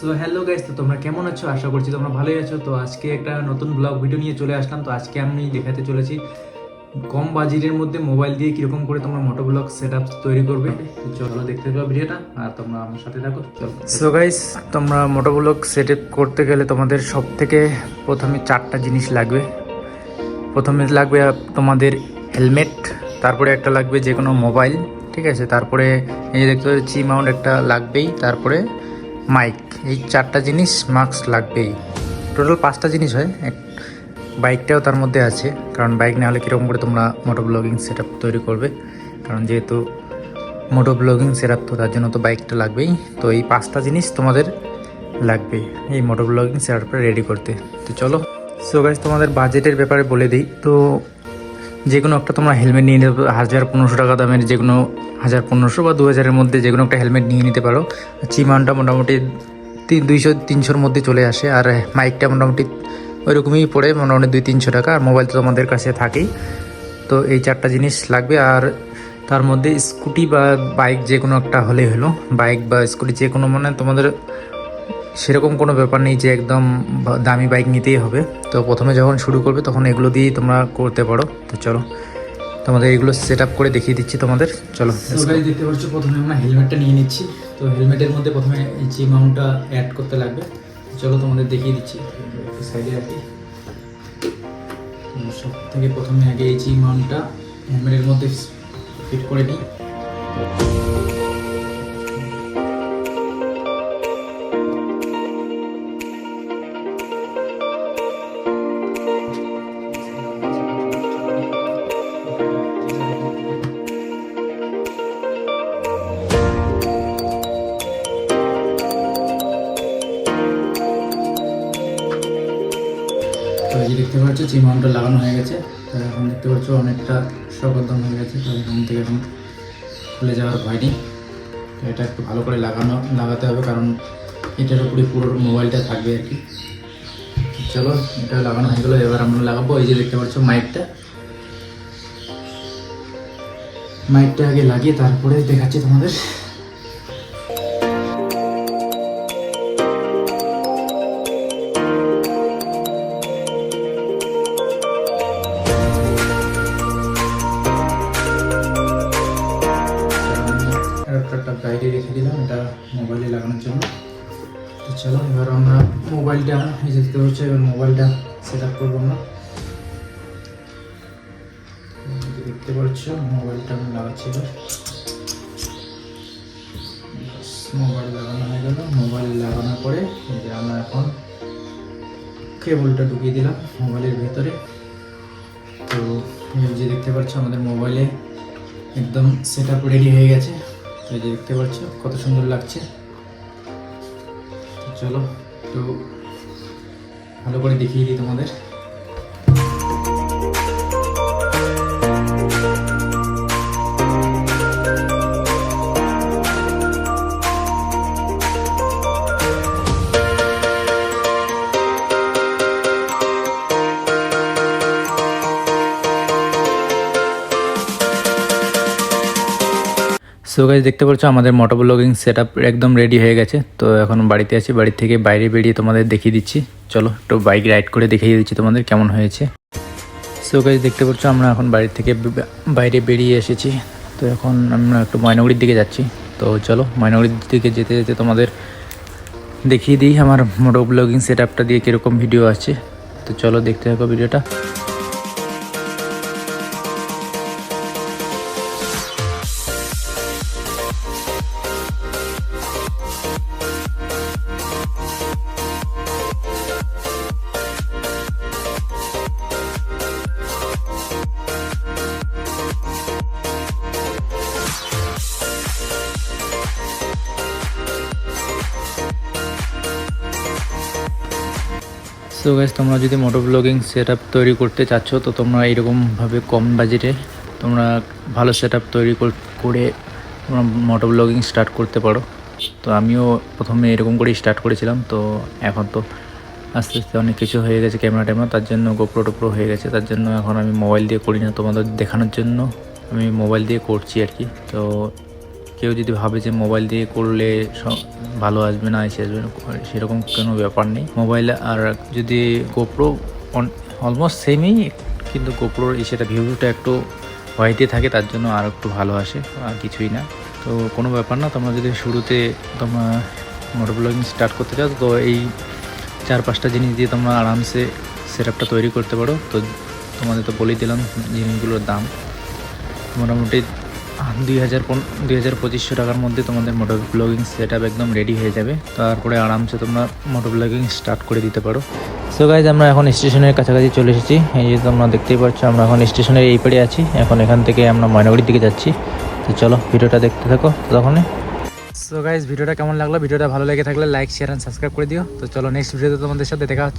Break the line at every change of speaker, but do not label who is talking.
তো hello guys তো তোমরা কেমন আছো? আশা করছি তোমরা ভালোই আছো। তো আজকে একটা নতুন ব্লগ ভিডিও নিয়ে চলে আসলাম। তো আজকে আমি দেখাতে চলেছি কম বাজেটের মধ্যে মোবাইল দিয়ে কীরকম করে তোমরা মোটো ব্লগ সেট তৈরি করবে। চলো দেখতে পাবো ভিডিওটা আর তোমরা আমার সাথে থাকো। সো গাইস তোমরা মোটো ব্লগ সেট করতে গেলে তোমাদের সব থেকে প্রথমে চারটা জিনিস লাগবে। প্রথমে লাগবে তোমাদের হেলমেট তারপরে একটা লাগবে যে কোনো মোবাইল ঠিক আছে? তারপরে এই যে দেখতে পাচ্ছি মাউন্ট একটা লাগবেই। তারপরে মাইক এই চারটা জিনিস মাস্ক লাগবেই। টোটাল পাঁচটা জিনিস হয়। এক- বাইকটাও তার মধ্যে আছে। কারণ বাইক না হলে কীরকম করে তোমরা মোটো ব্লগিং সেট তৈরি করবে? কারণ যেহেতু মোটো ব্লগিং সেট তো তার জন্য তো বাইকটা লাগবেই। তো এই পাঁচটা জিনিস তোমাদের লাগবে এই মোটো ব্লগিং সেট রেডি করতে। তো চলো। সো গাইজ তোমাদের বাজেটের ব্যাপারে বলে দিই। তো যে কোনো একটা তোমরা হেলমেট নিয়ে নেবে হাজার পনেরোশো টাকা দামের যে কোনো হাজার পনেরোশো বা দু হাজারের মধ্যে যে কোনো একটা হেলমেট নিয়ে নিতে পারো। চিমানটা মোটামুটি তিন দুইশো তিনশোর মধ্যে চলে আসে। আর মাইকটা মোটামুটি ওইরকমই পড়ে, মোটামুটি দুই তিনশো টাকা। আর মোবাইল তো তোমাদের কাছে থাকেই। তো এই চারটা জিনিস লাগবে। আর তার মধ্যে স্কুটি বা বাইক যে কোনো একটা হলেই হলো। বাইক বা স্কুটি যে কোনো মানে তোমাদের সেরকম কোনো ব্যাপার নেই যে একদম দামি বাইক নিতেই হবে। তো প্রথমে যখন শুরু করবে, তখন এগুলো দিয়েই তোমরা করতে পারো। তো চলো। তোমাদের এগুলো সেট আপ করে দেখিয়ে দিচ্ছি তোমাদের। চলো সবাই দেখতে পাচ্ছ, প্রথমে আমরা হেলমেটটা নিয়ে নিচ্ছি। তো হেলমেটের মধ্যে প্রথমে এই যে মাউন্টটা অ্যাড করতে লাগবে। চলো তোমাদের দেখিয়ে দিচ্ছি। সাইডে রাখি সব থেকে প্রথমে আগে এই যে মাউন্টটা হেলমেটের মধ্যে ফিট করে নিই। এই যে দেখতে পাচ্ছ চিমাউন্টটা লাগানো হয়ে গেছে। তো এখন দেখতে পাচ্ছ, অনেকটা সকদম হয়ে গেছে তো এখান থেকে এখন খুলে যাওয়ার ভয় নেই। তো এটা একটু ভালো করে লাগানো, লাগাতে হবে, কারণ এটার উপরে পুরো মোবাইলটা থাকবে আর কি। চলো, এটা লাগানো হয়ে গেলো, এবার আমরা লাগাবো। এই যে দেখতে পাচ্ছ, মাইকটা। মাইকটা আগে লাগিয়ে তারপরে দেখাচ্ছি তোমাদের। বাইরে রেখে দিলাম, এটা মোবাইলে লাগানোর জন্য। তো চলো, এবার আমরা মোবাইলটা, এই দেখতে পাচ্ছি, এবার মোবাইলটা সেট আপ করব আমরা। দেখতে পাচ্ছ, মোবাইলটা আমি লাগাচ্ছি এবার। মোবাইল লাগানো হয়ে গেল। মোবাইল লাগানোর পরে যে আমরা এখন কেবলটা ঢুকিয়ে দিলাম মোবাইলের ভেতরে। তো যে দেখতে পাচ্ছ, আমাদের মোবাইলে একদম সেট আপ রেডি হয়ে গেছে। এই যে দেখতে পাচ্ছ কত সুন্দর লাগছে। চলো একটু ভালো করে দেখিয়ে দিই তোমাদের। সো গাইজ দেখতে পাচ্ছ, আমাদের মোটর ব্লগিং সেট একদম রেডি হয়ে গেছে। তো এখন বাড়িতে আছি, বাড়ি থেকে বাইরে বেরিয়ে তোমাদের দেখিয়ে দিচ্ছি। চলো, একটু বাইক রাইড করে দেখিয়ে দিচ্ছি তোমাদের কেমন হয়েছে। সো গাইজ দেখতে পাচ্ছ, আমরা এখন বাড়ি থেকে বাইরে বেরিয়ে এসেছি। তো এখন আমরা একটু ময়নাগুড়ির দিকে যাচ্ছি। তো চলো, ময়নাগুড়ির দিকে যেতে যেতে তোমাদের দেখিয়ে দিই আমার মোটো ব্লগিং সেট আপটা দিয়ে কীরকম ভিডিও আছে তো চলো, দেখতে থাকো ভিডিওটা সো গাইজ তোমরা যদি মোটর ব্লগিং সেট তৈরি করতে চাচ্ছ, তো তোমরা এরকমভাবে কম বাজেটে তোমরা ভালো সেট তৈরি করে তোমরা মোটর ব্লগিং স্টার্ট করতে পারো। তো আমিও প্রথমে এরকম করেই স্টার্ট করেছিলাম, তো এখন তো আস্তে আস্তে অনেক কিছু হয়ে গেছে ক্যামেরা ট্যামেরা, তার জন্য গোপ্রো টোপ্রো হয়ে গেছে, তার জন্য এখন আমি মোবাইল দিয়ে করি না তোমাদের দেখানোর জন্য। আমি মোবাইল দিয়ে করছি আর কি, তো
কেউ যদি ভাবে যে মোবাইল দিয়ে করলে ভালো আসবে না, এসে আসবে সেরকম কোনো ব্যাপার নেই। মোবাইল আর যদি গোপ্রো অলমোস্ট সেমই কিন্তু গোপ্রোর সেটা ভিউটা একটু হোয়াইটে থাকে, তার জন্য আর একটু ভালো আসে, আর কিছুই না। তো কোনো ব্যাপার না, তোমরা যদি শুরুতে তোমরা মোটর ব্লগিং স্টার্ট করতে চাও, তো এই চার পাঁচটা জিনিস দিয়ে তোমরা আরামসে সেট তৈরি করতে পারো। তো তোমাদের তো বলেই দিলাম জিনিসগুলোর দাম। মোটামুটি দুই হাজার দুই হাজার পঁচিশশো টাকার মধ্যে তোমাদের মোটর ব্লগিং সেট একদম রেডি হয়ে যাবে। তারপরে আরামসে তোমরা মোটর ব্লগিং স্টার্ট করে দিতে পারো। সো গাইজ আমরা এখন স্টেশনের কাছাকাছি চলে এসেছি। এই যে তোমরা দেখতেই পাচ্ছ, আমরা এখন স্টেশনের এই পাড়ে আছি। এখন এখান থেকে আমরা ময়নাগুড়ির দিকে যাচ্ছি। তো চলো, ভিডিওটা দেখতে থাকো ততক্ষণে। সো গাইজ ভিডিওটা কেমন লাগল? ভিডিওটা ভালো লেগে থাকলে লাইক শেয়ার অ্যান্ড সাবস্ক্রাইব করে দিও। তো চলো নেক্সট ভিডিওতে তোমাদের সাথে দেখা হচ্ছে।